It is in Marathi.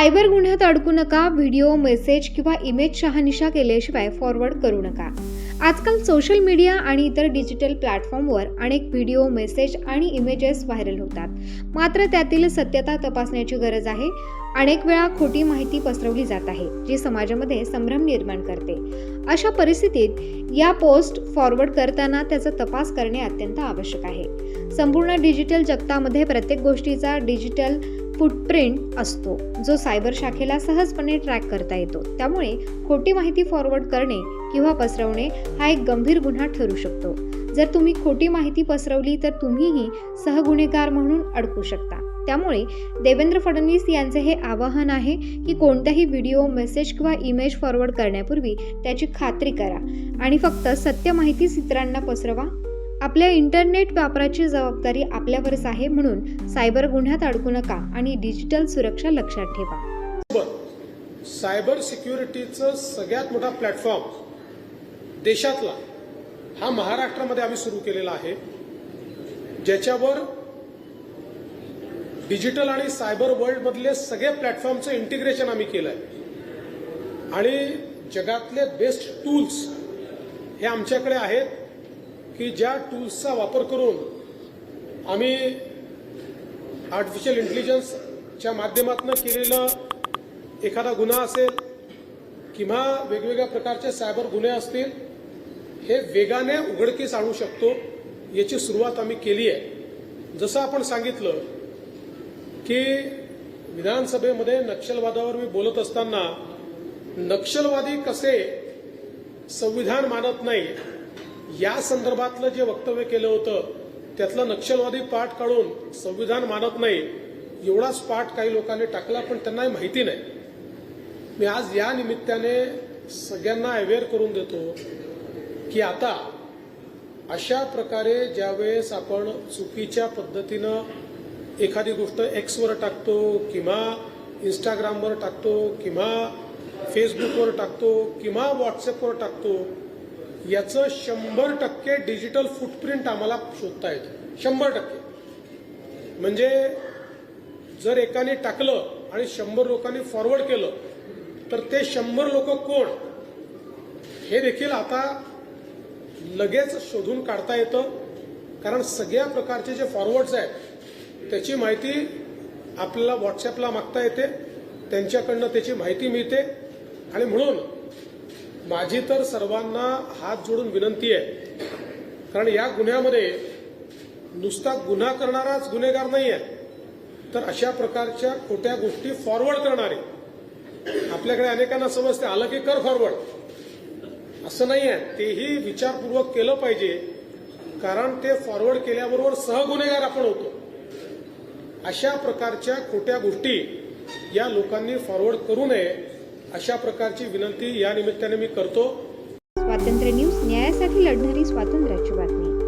सायबर गुन्ह्यात अडकू नका व्हिडिओ मेसेज किंवा इमेज शहानिशा केल्याशिवाय फॉरवर्ड करू नका. आजकाल सोशल मीडिया आणि इतर डिजिटल प्लॅटफॉर्मवर अनेक व्हिडिओ मेसेज आणि इमेजेस व्हायरल होतात. मात्र त्यातील सत्यता तपासण्याची गरज आहे. अनेक वेळा खोटी माहिती पसरवली जात आहे जी समाजामध्ये संभ्रम निर्माण करते. अशा परिस्थितीत या पोस्ट फॉरवर्ड करताना त्याचा तपास करणे अत्यंत आवश्यक आहे. संपूर्ण डिजिटल जगतामध्ये प्रत्येक गोष्टीचा डिजिटल फुटप्रिंट असतो जो सायबर शाखेला सहजपणे ट्रॅक करता येतो. त्यामुळे खोटी माहिती फॉरवर्ड करणे किंवा पसरवणे हा एक गंभीर गुन्हा ठरू शकतो. जर तुम्ही खोटी माहिती पसरवली तर तुम्हीही सहगुन्हेगार म्हणून अडकू शकता. त्यामुळे देवेंद्र फडणवीस यांचे हे आवाहन आहे की कोणत्याही व्हिडिओ मेसेज किंवा इमेज फॉरवर्ड करण्यापूर्वी त्याची खात्री करा. आणि फक्त सत्य माहितीच इतरांना पसरवा. आपल्या इंटरनेट वापराची जबाबदारी आपल्यावरच आहे म्हणून सायबर गुन्ह्यात अडकू नका आणि डिजिटल सुरक्षा लक्षात ठेवा. सायबर सिक्युरिटीचं सगळ्यात मोठा प्लॅटफॉर्म देशातला हा महाराष्ट्रामध्ये आम्ही सुरू केलेला आहे ज्याच्यावर डिजिटल आणि सायबर वर्ल्डमधले सगळे प्लॅटफॉर्मचं इंटिग्रेशन आम्ही केलं आहे आणि जगातले बेस्ट टूल्स हे आमच्याकडे आहेत. की ज्या टूल्सचा वापर करून आम्ही आर्टिफिशियल इंटेलिजन्सच्या माध्यमातून केलेलं एखादा गुन्हा असेल किंवा वेगवेगळ्या प्रकारचे सायबर गुन्हे असतील हे वेगाने उघडकीस आणू शकतो याची सुरुवात आम्ही केली आहे. जसं आपण सांगितलं की विधानसभेमध्ये नक्षलवादावर मी बोलत असताना नक्षलवादी कसे संविधान मानत नाही या संदर्भातलं जे वक्तव्य केलं होतं त्यातलं नक्षलवादी पाठ काढून संविधान मानत नाही एवढाच पाठ काही लोकांनी टाकला पण त्यांनाही माहिती नाही. मी आज या निमित्ताने सगळ्यांना अवेअर करून देतो की आता अशा प्रकारे ज्यावेळेस आपण चुकीच्या पद्धतीनं एखादी गोष्ट एक्सवर टाकतो किंवा इंस्टाग्रामवर टाकतो किंवा फेसबुकवर टाकतो किंवा व्हॉट्सअपवर टाकतो याचं शंभर टक्के डिजिटल फुटप्रिंट आम्हाला शोधता येतं. शंभर टक्के. म्हणजे जर एकाने टाकलं आणि शंभर लोकांनी फॉरवर्ड केलं तर ते शंभर लोक कोण? हे देखील आता लगेच शोधून काढता येतं. कारण सगळ्या प्रकारचे जे फॉरवर्ड्स आहेत त्याची माहिती आपल्याला व्हॉट्सअपला मागता येते त्यांच्याकडनं त्याची माहिती मिळते. आणि म्हणून माझी तर सर्वांना हात जोडून विनंती आहे. कारण या गुन्ह्यामध्ये नुसता गुन्हा करणाराच गुन्हेगार नाही आहे तर अशा प्रकारच्या खोट्या गोष्टी फॉरवर्ड करणारे. आपल्याकडे अनेकांना समजते आलं की कर फॉरवर्ड असं नाही आहे तेही विचारपूर्वक केलं पाहिजे. कारण ते फॉरवर्ड केल्याबरोबर सहगुन्हेगार आपण होतो. अशा प्रकारच्या खोट्या गोष्टी या लोकांनी फॉरवर्ड करू नये. अशा प्रकारची विनंती या निमित्ताने मी करतो. स्वातंत्र्य न्यूज न्यायासाठी लढणारी स्वातंत्र्याची बातमी.